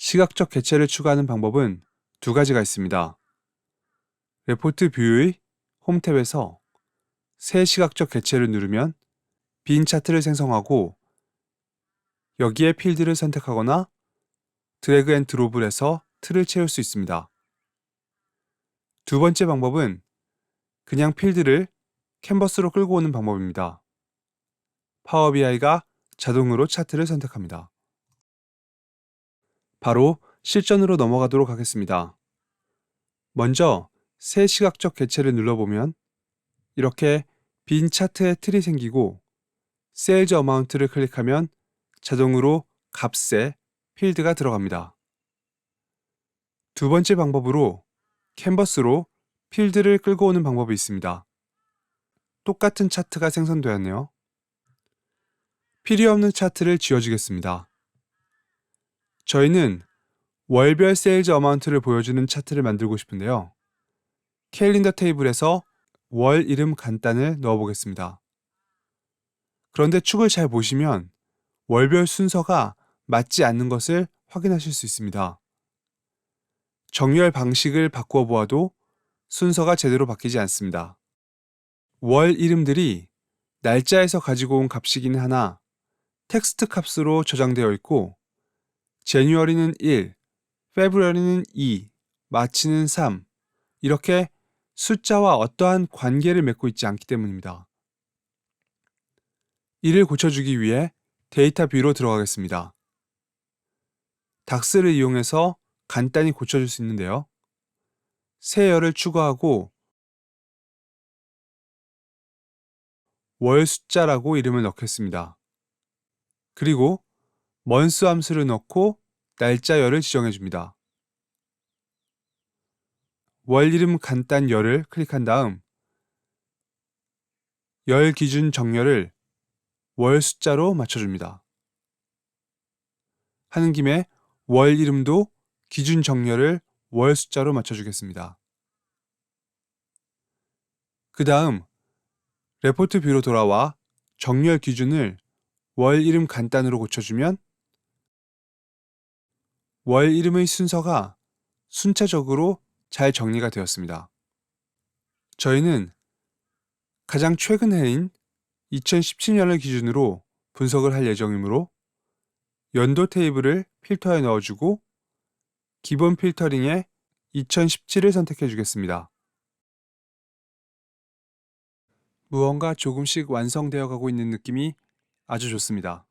시각적 개체를 추가하는 방법은 두 가지가 있습니다. 레포트 뷰의 홈 탭에서 새 시각적 개체를 누르면 빈 차트를 생성하고 여기에 필드를 선택하거나 드래그 앤 드롭을 해서 틀을 채울 수 있습니다. 두 번째 방법은 그냥 필드를 캔버스로 끌고 오는 방법입니다. 파워 BI가 자동으로 차트를 선택합니다. 바로 실전으로 넘어가도록 하겠습니다. 먼저 새 시각적 개체를 눌러보면 이렇게 빈 차트에 틀이 생기고 세일즈 어마운트를 클릭하면 자동으로 값에 필드가 들어갑니다. 두 번째 방법으로 캔버스로 필드를 끌고 오는 방법이 있습니다. 똑같은 차트가 생성되었네요. 필요 없는 차트를 지워주겠습니다. 저희는 월별 세일즈 어마운트를 보여주는 차트를 만들고 싶은데요. 캘린더 테이블에서 월 이름 간단을 넣어 보겠습니다. 그런데 축을 잘 보시면 월별 순서가 맞지 않는 것을 확인하실 수 있습니다. 정렬 방식을 바꾸어 보아도 순서가 제대로 바뀌지 않습니다. 월 이름들이 날짜에서 가지고 온 값이긴 하나 텍스트 값으로 저장되어 있고 제뉴어리는 1, 페브러리는 2, 마치는 3 이렇게 숫자와 어떠한 관계를 맺고 있지 않기 때문입니다. 이를 고쳐주기 위해 데이터 뷰로 들어가겠습니다. 닥스를 이용해서 간단히 고쳐줄 수 있는데요. 새 열을 추가하고 월 숫자라고 이름을 넣겠습니다. 그리고 먼스 함수를 넣고 날짜열을 지정해 줍니다. 월 이름 간단 열을 클릭한 다음 열 기준 정렬을 월 숫자로 맞춰줍니다. 하는 김에 월 이름도 기준 정렬을 월 숫자로 맞춰주겠습니다. 그 다음 레포트 뷰로 돌아와 정렬 기준을 월 이름 간단으로 고쳐주면 월 이름의 순서가 순차적으로 잘 정리가 되었습니다. 저희는 가장 최근 해인 2017년을 기준으로 분석을 할 예정이므로 연도 테이블을 필터에 넣어주고 기본 필터링에 2017을 선택해 주겠습니다. 무언가 조금씩 완성되어 가고 있는 느낌이 아주 좋습니다.